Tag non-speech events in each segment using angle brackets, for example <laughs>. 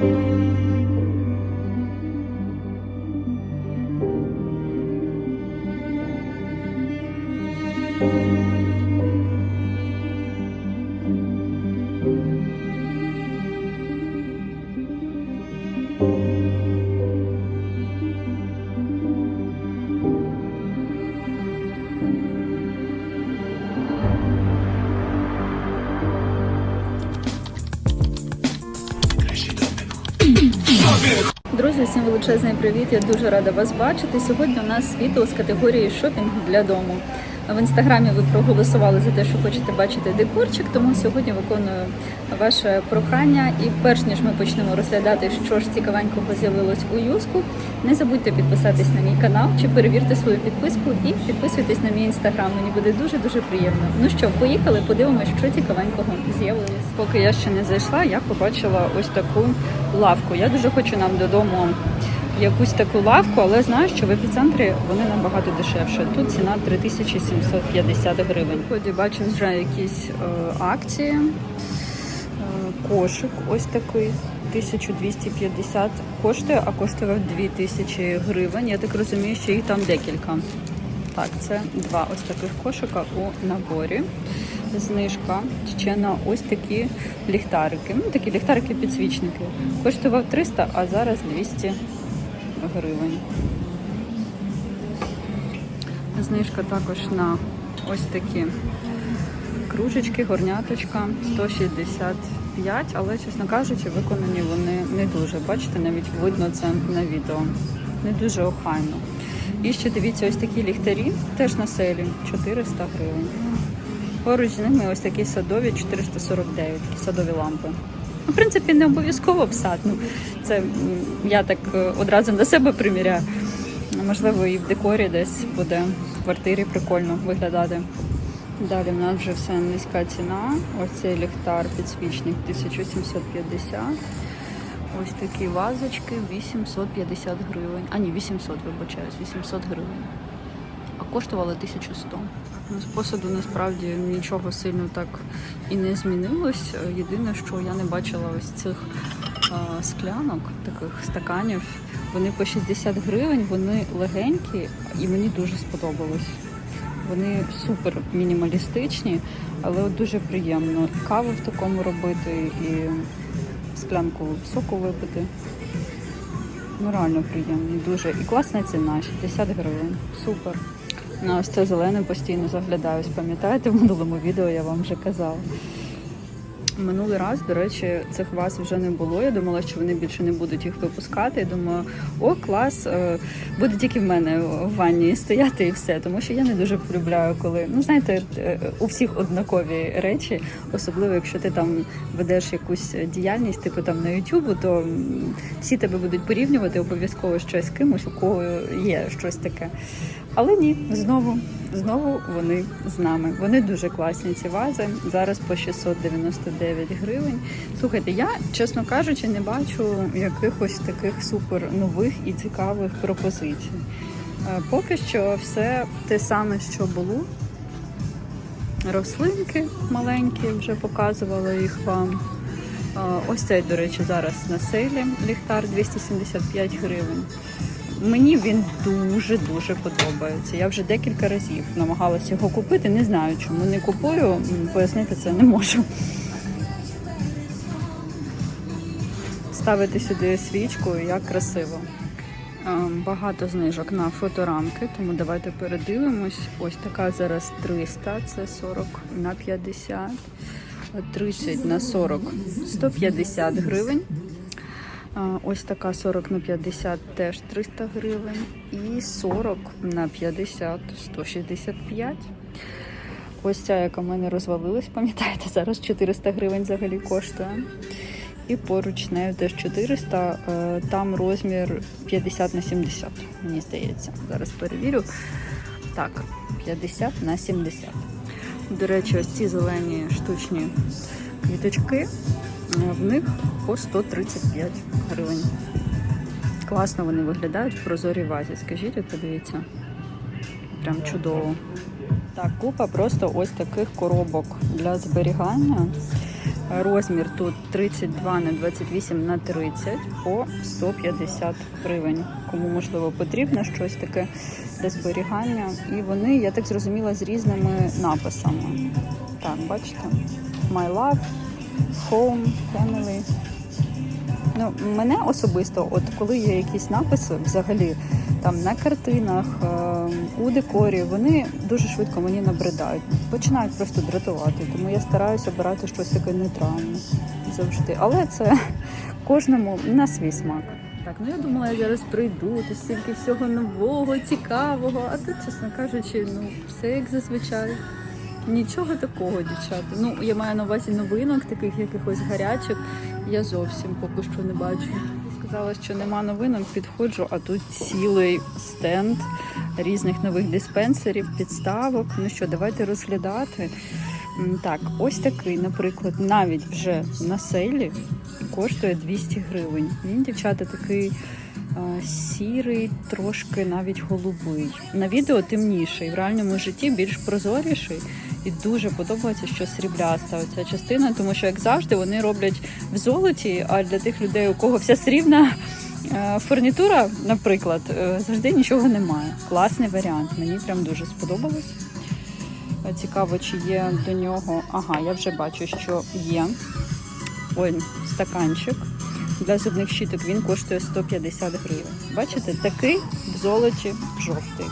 Друзі, всім величезний привіт! Я дуже рада вас бачити. Сьогодні у нас відео з категорії шопінг для дому. В інстаграмі ви проголосували за те, що хочете бачити декорчик, тому сьогодні виконую ваше прохання. І перш ніж ми почнемо розглядати, що ж цікавенького з'явилось у юску, не забудьте підписатись на мій канал чи перевірте свою підписку і підписуйтесь на мій інстаграм. Мені буде дуже дуже приємно. Ну що, поїхали, подивимось, що цікавенького з'явилось. Поки я ще не зайшла, я побачила ось таку лавку. Я дуже хочу нам додому якусь таку лавку, але знаю, що в епіцентрі вони набагато дешевше. Тут ціна 3750 гривень. Ході бачу вже якісь е, акції. Е, кошик ось такий. 1250 коштує, а коштував 2000 гривень. Я так розумію, що їх там декілька. Так, це два ось таких кошика у наборі. Знижка ще на ось такі ліхтарики. Ну, такі ліхтарики-підсвічники. Коштував 300, а зараз 200 гривень. Знижка також на ось такі кружечки, горняточка 165, але, чесно кажучи, виконані вони не дуже. Бачите, навіть видно це на відео. Не дуже охайно. І ще дивіться, ось такі ліхтарі, теж на селі 400 гривень. Поруч з ними ось такі садові 449, такі садові лампи. В принципі, не обов'язково в сад. Ну, це я так е, одразу на себе приміряю. Можливо, і в декорі десь буде в квартирі прикольно виглядати. Далі в нас вже все низька ціна. Ось цей ліхтар підсвічник 1750. Ось такі вазочки 850 гривень. А ні, 800, вибачаюсь, 800 гривень. А коштували 1100. Ну, З посуду насправді нічого сильно так і не змінилось. Єдине, що я не бачила ось цих а, склянок, таких стаканів. Вони по 60 гривень, вони легенькі і мені дуже сподобалось. Вони супер мінімалістичні, але от дуже приємно. Каву в такому робити і склянку соку випити. Ну, реально приємні, дуже. І класна ціна, 60 гривень. Супер. На ось це зелене постійно заглядаюсь. Пам'ятаєте, в минулому відео я вам вже казала. Минулий раз, до речі, цих ваз вже не було. Я думала, що вони більше не будуть їх випускати. Я думаю, о, клас, е, буде тільки в мене в ванні стояти і все. Тому що я не дуже полюбляю, коли ну знаєте, е, у всіх однакові речі, особливо якщо ти там ведеш якусь діяльність, типу там на Ютубу, то всі тебе будуть порівнювати обов'язково щось з кимось, у кого є щось таке. Але ні, знову, знову вони з нами. Вони дуже класні ці вази. Зараз по 699 гривень. Слухайте, я, чесно кажучи, не бачу якихось таких супер нових і цікавих пропозицій. Е, Поки що все те саме, що було. Рослинки маленькі, вже показувала їх вам. Е, Ось цей, до речі, зараз на селі ліхтар 275 гривень. Мені він дуже дуже подобається. Я вже декілька разів намагалася його купити. Не знаю, чому не купую. Пояснити це не можу. Ставити сюди свічку, як красиво. Ем, Багато знижок на фоторамки, тому давайте передивимось. Ось така зараз 300, це 40 на 50, 30 на 40, 150 гривень. Ось така 40 на 50 теж 300 гривень. І 40 на 50 165. Ось ця, яка в мене розвалилась, пам'ятаєте, зараз 400 гривень взагалі коштує. І поруч нею теж 400, е, там розмір 50 на 70, мені здається. Зараз перевірю. Так, 50 на 70. До речі, ось ці зелені штучні квіточки, в них по 135 гривень. Класно вони виглядають в прозорій вазі. Скажіть, от подивіться. Прям чудово. Так, купа просто ось таких коробок для зберігання. Розмір тут 32 на 28 на 30 по 150 гривень. Кому можливо потрібно щось таке для зберігання. І вони, я так зрозуміла, з різними написами. Так, бачите? My love, home, family. Ну, мене особисто, от коли є якісь написи, взагалі там на картинах, е, у декорі, вони дуже швидко мені набридають. Починають просто дратувати. Тому я стараюся обирати щось таке нейтральне завжди. Але це <laughs> кожному на свій смак. Так, ну я думала, я зараз прийду, тут стільки всього нового, цікавого, а тут, чесно кажучи, ну все як зазвичай. Нічого такого, дівчата. Ну, я маю на увазі новинок, таких якихось гарячих. Я зовсім поки що не бачу. Сказала, що нема новинок, підходжу, а тут цілий стенд різних нових диспенсерів, підставок. Ну що, давайте розглядати. Так, ось такий, наприклад, навіть вже на сейлі коштує 200 гривень. Він, дівчата, такий сірий, трошки навіть голубий. На відео темніший, в реальному житті більш прозоріший. І дуже подобається, що срібляста ця частина, тому що, як завжди, вони роблять в золоті, а для тих людей, у кого вся срібна е, фурнітура, наприклад, е, завжди нічого немає. Класний варіант. Мені прям дуже сподобалось. Е, Цікаво, чи є до нього. Ага, я вже бачу, що є. Ой, стаканчик для зубних щіток він коштує 150 гривень. Бачите, такий в золоті жовтий.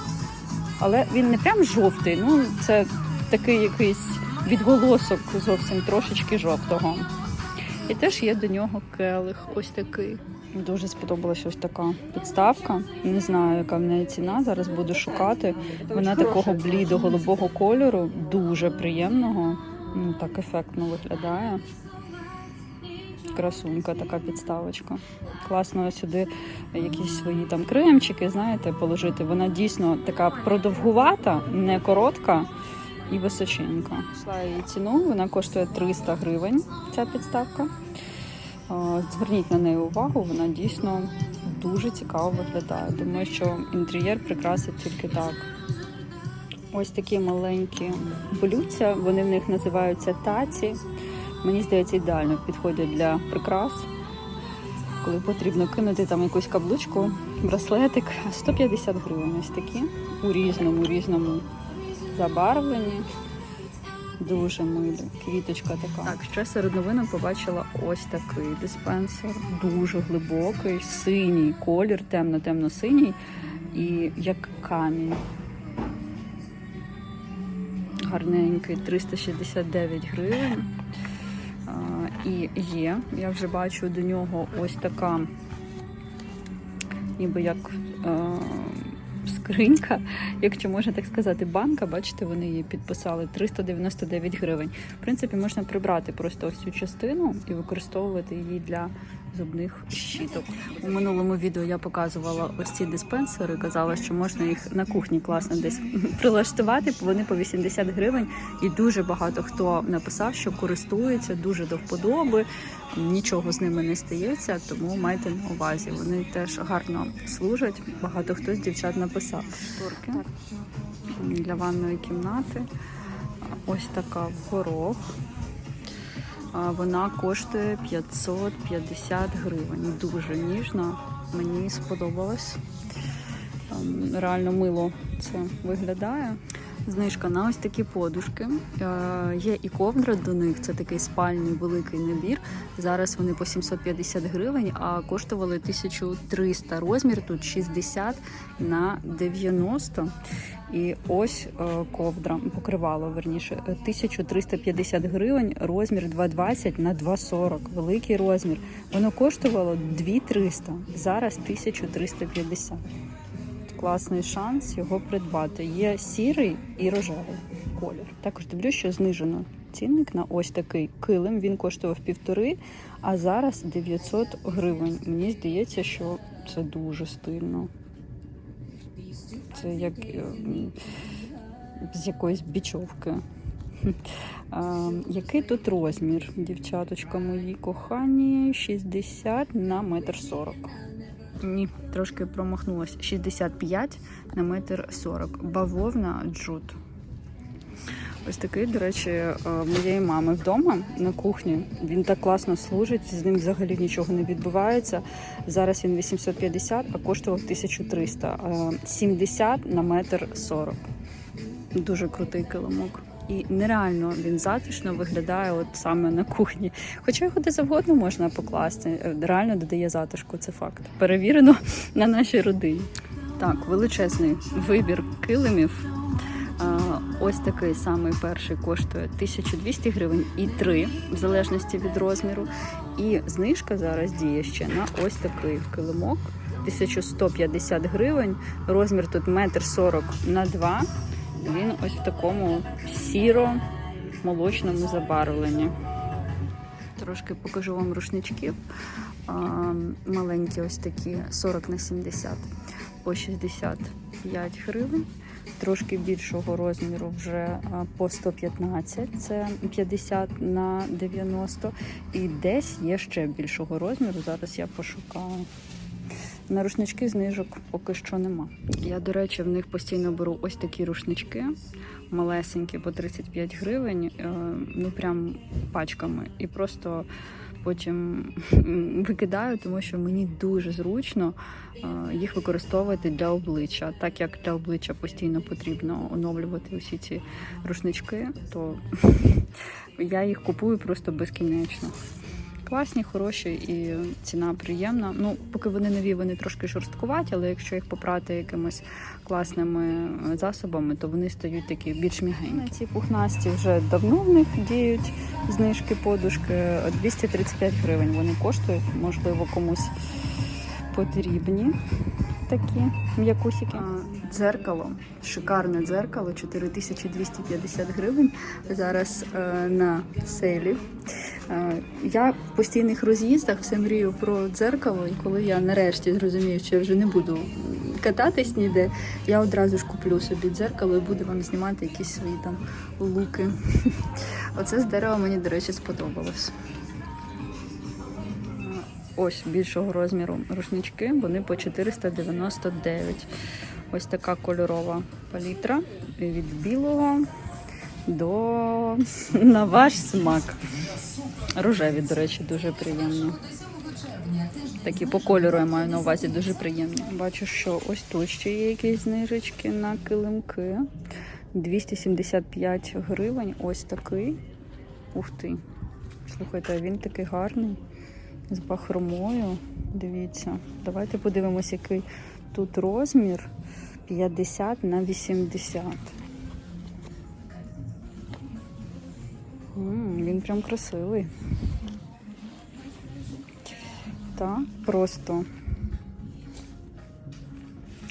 Але він не прям жовтий, ну це такий якийсь відголосок зовсім трошечки жовтого. І теж є до нього келих, ось такий. Дуже сподобалася ось така підставка. Не знаю, яка в неї ціна. Зараз буду шукати. Вона такого блідо-голубого кольору, дуже приємного. Ну, так ефектно виглядає. Красунька така підставочка. Класно сюди якісь свої там кремчики, знаєте, положити. Вона дійсно така продовгувата, не коротка і височенька. Пішла її ціну, вона коштує 300 гривень, ця підставка. Е, Зверніть на неї увагу, вона дійсно дуже цікаво виглядає. Думаю, що інтер'єр прикрасить тільки так. Ось такі маленькі блюдця, вони в них називаються таці. Мені здається, ідеально підходять для прикрас. Коли потрібно кинути там якусь каблучку, браслетик, 150 гривень ось такі у різному, різному забарвленні. Дуже милі. Квіточка така. Так, ще серед новинок побачила ось такий диспенсер. Дуже глибокий, синій колір, темно-темно-синій і як камінь. Гарненький, 369 гривень. А, і є, я вже бачу до нього ось така, ніби як е, скринька, якщо можна так сказати, банка. Бачите, вони її підписали 399 гривень. В принципі, можна прибрати просто ось цю частину і використовувати її для зубних щіток. У минулому відео я показувала ось ці диспенсери, казала, що можна їх на кухні класно десь <laughs> прилаштувати, бо вони по 80 гривень. І дуже багато хто написав, що користується дуже до вподоби, нічого з ними не стається, тому майте на увазі. Вони теж гарно служать. Багато хто з дівчат написав. Шторки для ванної кімнати. Ось така горох. Вона коштує 550 гривень. Дуже ніжна. Мені сподобалось. Реально мило це виглядає. Знижка на ось такі подушки. Е, Є і ковдра до них, це такий спальний великий набір. Зараз вони по 750 гривень, а коштували 1300 розмір. Тут 60 на 90. І ось е, ковдра покривало верніше е, 1350 гривень, розмір 220 на 240, великий розмір. Воно коштувало 2300, зараз 1350. Класний шанс його придбати. Є сірий і рожевий колір. Також дивлюсь, що знижено цінник на ось такий килим. Він коштував півтори, а зараз 900 гривень. Мені здається, що це дуже стильно. Це як е, з якоїсь бічовки. <laughs> А, який тут розмір, дівчаточка мої кохані? 60 на метр 40. Ні, трошки промахнулась. 65 на метр 40. Бавовна джут. Ось такий, до речі, е, моєї мами вдома на кухні. Він так класно служить, з ним взагалі нічого не відбувається. Зараз він 850, а коштував 1300. Е, 70 на метр 40. Дуже крутий килимок. І нереально він затишно виглядає от саме на кухні. Хоча його де завгодно можна покласти. е, Реально додає затишку, це факт. Перевірено <laughs> на нашій родині. Так, величезний вибір килимів. Ось такий самий перший коштує 1200 гривень і 3, в залежності від розміру. І знижка зараз діє ще на ось такий килимок. 1150 гривень. Розмір тут метр 40 на 2. Він ось в такому сіро-молочному забарвленні. Трошки покажу вам рушничків. А, Маленькі ось такі 40 на 70 по 65 гривень. Трошки більшого розміру вже по 115, це 50 на 90. І десь є ще більшого розміру. Зараз я пошукаю. На рушнички знижок поки що нема. Я, до речі, в них постійно беру ось такі рушнички, малесенькі по 35 гривень, е, ну прям пачками. І просто потім <laughs> викидаю, тому що мені дуже зручно е, їх використовувати для обличчя. Так як для обличчя постійно потрібно оновлювати усі ці рушнички, то <laughs> я їх купую просто безкінечно. Класні, хороші і ціна приємна. Ну, поки вони нові, вони трошки жорсткуваті, але якщо їх попрати якимись класними е, засобами, то вони стають такі більш м'ягенькі. Ці пухнасті вже давно в них діють знижки подушки 235 гривень. Вони коштують, можливо, комусь потрібні такі м'якусики. Дзеркало, шикарне дзеркало, 4250 гривень. Зараз е, на сейлі. Е, я в постійних роз'їздах все мрію про дзеркало, і коли я нарешті зрозумію, що я вже не буду кататись ніде, я одразу ж куплю собі дзеркало і буду вам знімати якісь свої там луки. <laughs> Оце з дерева мені, до речі, сподобалось. Ось більшого розміру рушнички, вони по 499. Ось така кольорова палітра від білого до на ваш смак. Рожеві, до речі, дуже приємні. Такі по кольору я маю на увазі дуже приємні. Бачу, що ось тут ще є якісь знижечки на килимки. 275 гривень. Ось такий. Ух ти. Слухайте, він такий гарний. З бахромою. Дивіться. Давайте подивимось, який тут розмір. 50 на 80. Він прям красивий. Так, просто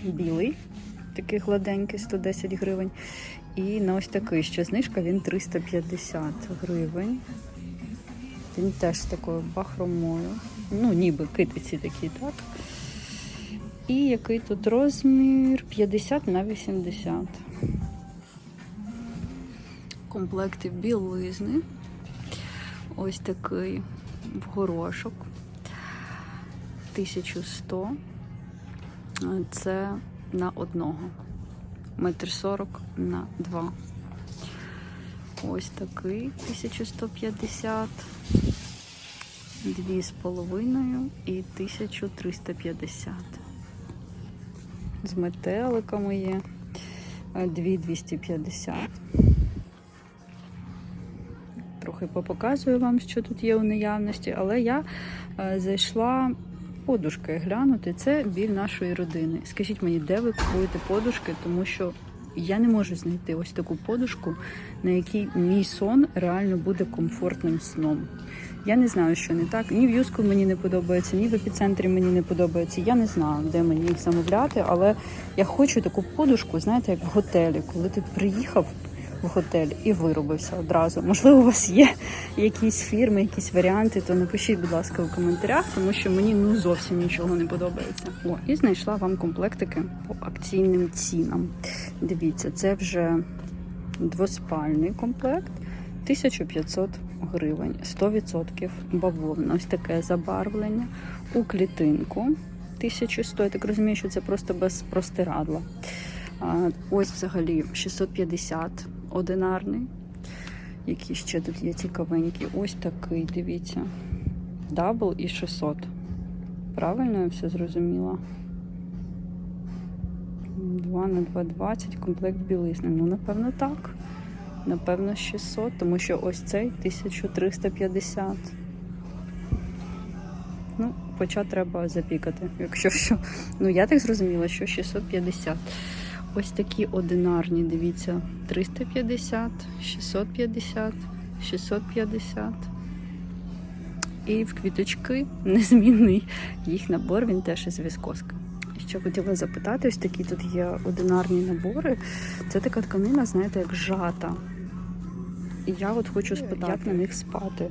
білий, такий гладенький, 110 гривень. І на ось такий ще знижка, він 350 гривень. Він теж з такою бахромою. Ну, ніби китиці такі, так. І який тут розмір? 50 на 80. Комплекти білизни. Ось такий в горошок. 1100. Це на одного. Метр 40 на 2. Ось такий 1150. Дві з половиною і 1350. З метеликами є. Е, Дві 250. Трохи попоказую вам, що тут є у наявності, але я е, зайшла подушки глянути. Це біль нашої родини. Скажіть мені, де ви купуєте подушки, тому що я не можу знайти ось таку подушку, на якій мій сон реально буде комфортним сном. Я не знаю, що не так. Ні в юску мені не подобається, ні в епіцентрі мені не подобається. Я не знаю, де мені їх замовляти, але я хочу таку подушку, знаєте, як в готелі, коли ти приїхав в готель і виробився одразу. Можливо, у вас є якісь фірми, якісь варіанти, то напишіть, будь ласка, в коментарях, тому що мені ну зовсім нічого не подобається. О, і знайшла вам комплектики по акційним цінам. Дивіться, це вже двоспальний комплект. 1500 гривень, 100% бавовна. Ось таке забарвлення у клітинку. 1100, я так розумію, що це просто без простирадла. Ось взагалі 650 одинарний, Які ще тут є цікавенькі. Ось такий, дивіться. Дабл і 600. Правильно я все зрозуміла? 2 на 2,20 комплект білизни. Ну, напевно, так. Напевно, 600, тому що ось цей 1350. Ну, хоча треба запікати, якщо що. Ну, я так зрозуміла, що 650. Ось такі одинарні, дивіться, 350, 650, 650. І в квіточки незмінний їх набор, він теж із віскоски. Що хотіла запитати, ось такі тут є одинарні набори. Це така тканина, знаєте, як жата. І я от хочу спитати, як на них спати.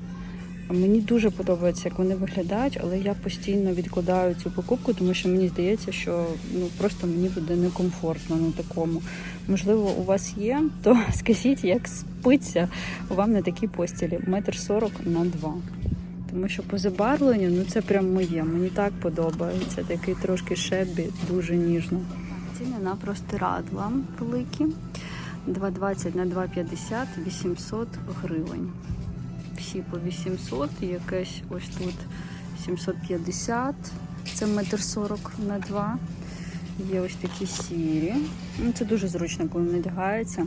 Мені дуже подобається, як вони виглядають, але я постійно відкладаю цю покупку, тому що мені здається, що ну просто мені буде некомфортно на такому. Можливо, у вас є, то <laughs> скажіть, як спиться вам на такій постілі метр сорок на два. Тому що по забарвленню, ну це прям моє. Мені так подобається. Такий трошки шебі, дуже ніжно. Ціни на простирадла великі. 2,20 на 2,50 800 гривень. Всі по 800, якесь ось тут 750, це метр 40 на 2. Є ось такі сірі. Ну, це дуже зручно, коли надягається.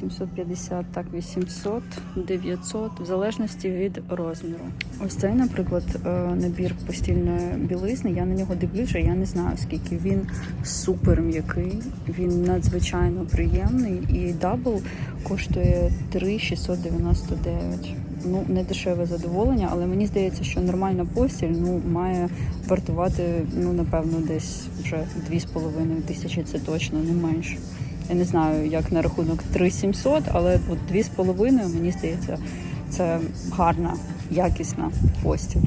750, так, 800, 900, в залежності від розміру. Ось цей, наприклад, е, набір постільної білизни. Я на нього дивлюся, я не знаю скільки. Він супер м'який, він надзвичайно приємний. І дабл коштує 3,699. Ну, не дешеве задоволення, але мені здається, що нормальна постіль ну, має вартувати, ну, напевно, десь вже 2,5 тисячі, це точно, не менше. Я не знаю, як на рахунок 3700, але от 2,5, мені здається, це гарна, якісна постіль.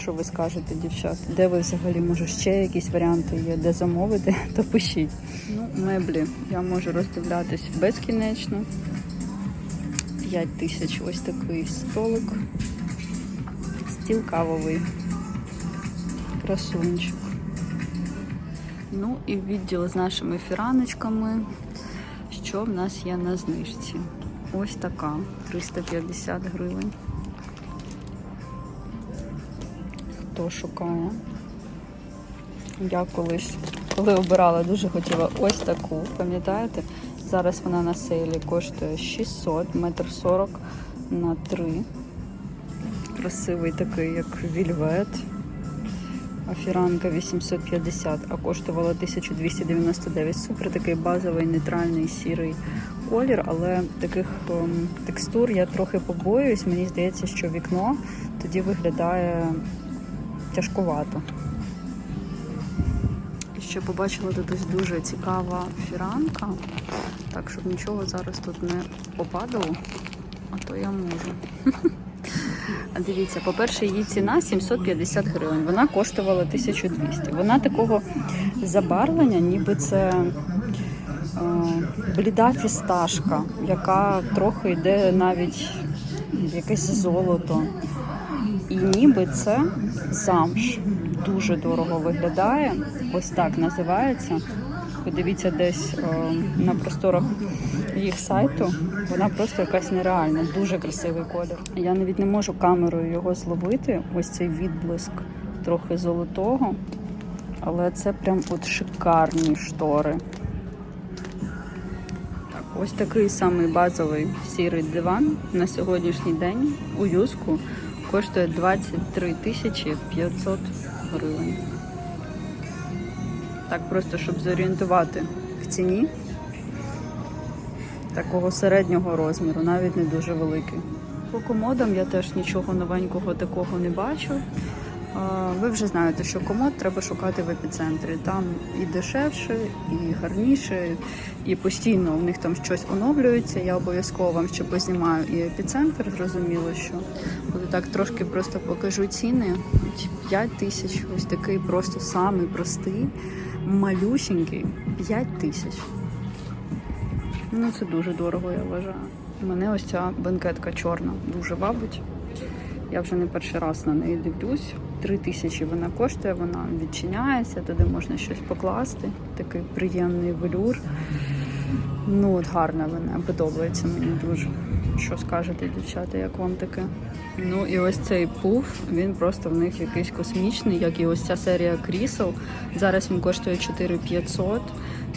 Що ви скажете, дівчат? Де ви взагалі, може, ще якісь варіанти є, де замовити, <laughs> то пишіть. Ну, меблі я можу роздивлятись безкінечно. 5 тисяч ось такий столик. Стіл кавовий. Красунчик. Ну і відділ з нашими фіраночками. Що в нас є на знижці? Ось така 350 гривень. Хто шукає? Я колись, коли обирала, дуже хотіла ось таку, пам'ятаєте? Зараз вона на сейлі коштує 600, метр 40 на 3. Красивий такий, як вільвет. Фіранка 850, а коштувала 1299. Супер такий базовий нейтральний сірий колір, але таких ем, текстур я трохи побоююсь. Мені здається, що вікно тоді виглядає тяжкувато. Ще побачила тут дуже цікава фіранка. Так, щоб нічого зараз тут не попадало, а то я можу. <laughs> Дивіться, по-перше, її ціна 750 гривень. Вона коштувала 1200. Вона такого забарвлення, ніби це е, бліда фісташка, яка трохи йде навіть якесь золото. І ніби це замш. Дуже дорого виглядає. Ось так називається. Подивіться десь е, на просторах їх сайту. Вона просто якась нереальна, дуже красивий колір. Я навіть не можу камерою його зловити. Ось цей відблиск трохи золотого. Але це прям от шикарні штори. Так, ось такий самий базовий сірий диван на сьогоднішній день у юску коштує 23 тисячі 500 гривень. Так, просто щоб зорієнтувати в ціні такого середнього розміру, навіть не дуже великий. По комодам я теж нічого новенького такого не бачу. Ви вже знаєте, що комод треба шукати в епіцентрі. Там і дешевше, і гарніше, і постійно у них там щось оновлюється. Я обов'язково вам ще познімаю і епіцентр. Зрозуміло, що буду так трошки просто покажу ціни. 5 тисяч, ось такий просто самий простий, малюсінький 5 тисяч. Ну, це дуже дорого, я вважаю. Мене ось ця бенкетка чорна дуже вабить. Я вже не перший раз на неї дивлюсь. Три тисячі вона коштує, вона відчиняється, туди можна щось покласти. Такий приємний велюр. Ну, от гарна вона, подобається мені дуже. Що скажете, дівчата, як вам таке? Ну і ось цей пуф, він просто в них якийсь космічний, як і ось ця серія крісел. Зараз він коштує 4500.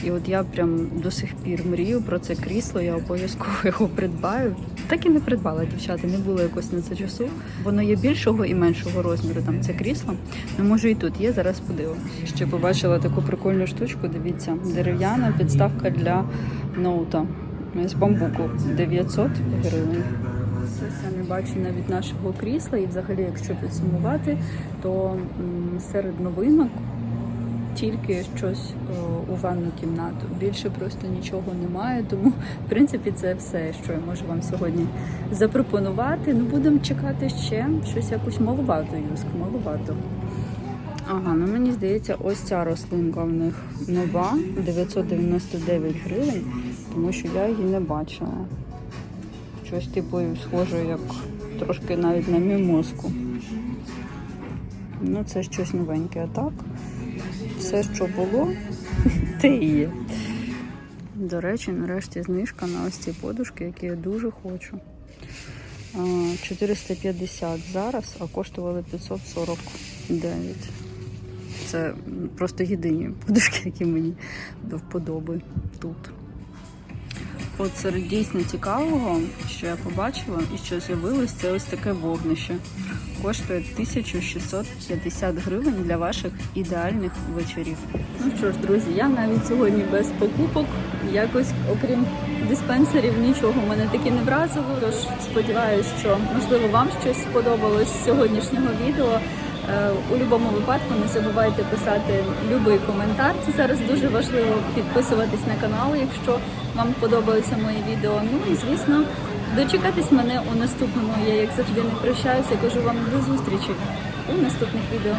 І от я прям до сих пір мрію про це крісло, я обов'язково його придбаю. Так і не придбала, дівчата, не було якось на це часу. Воно є більшого і меншого розміру, там це крісло. Ну, може і тут є, зараз подивимось. Ще побачила таку прикольну штучку, дивіться, дерев'яна підставка для ноута з бамбуку 900 гривень. Я не бачу навіть нашого крісла, і взагалі, якщо підсумувати, то серед новинок тільки щось о, у ванну кімнату. Більше просто нічого немає. Тому, в принципі, це все, що я можу вам сьогодні запропонувати. Ну, будемо чекати ще щось якусь маловато, юск, маловато. Ага, ну мені здається, ось ця рослинка в них нова, 999 гривень, тому що я її не бачила. Щось типу схоже, як трошки навіть на мімозку. Ну, це щось новеньке, а так. Все, що було, <laughs> те і є. До речі, нарешті знижка на ось ці подушки, які я дуже хочу. 450 зараз, а коштували 549. Це просто єдині подушки, які мені до вподоби тут. От серед дійсно цікавого, що я побачила і що з'явилось, це ось таке вогнище. Коштує 1650 гривень для ваших ідеальних вечорів. Ну що ж, друзі, я навіть сьогодні без покупок. Якось, окрім диспенсерів, нічого мене таки не вразило. Тож сподіваюся, що можливо вам щось сподобалось з сьогоднішнього відео. Е, У будь-якому випадку не забувайте писати будь-який коментар. Це зараз дуже важливо підписуватись на канал, якщо вам подобаються мої відео. Ну і звісно, дочекатись мене у наступному. Я як завжди не прощаюся. Кажу вам до зустрічі у наступних відео.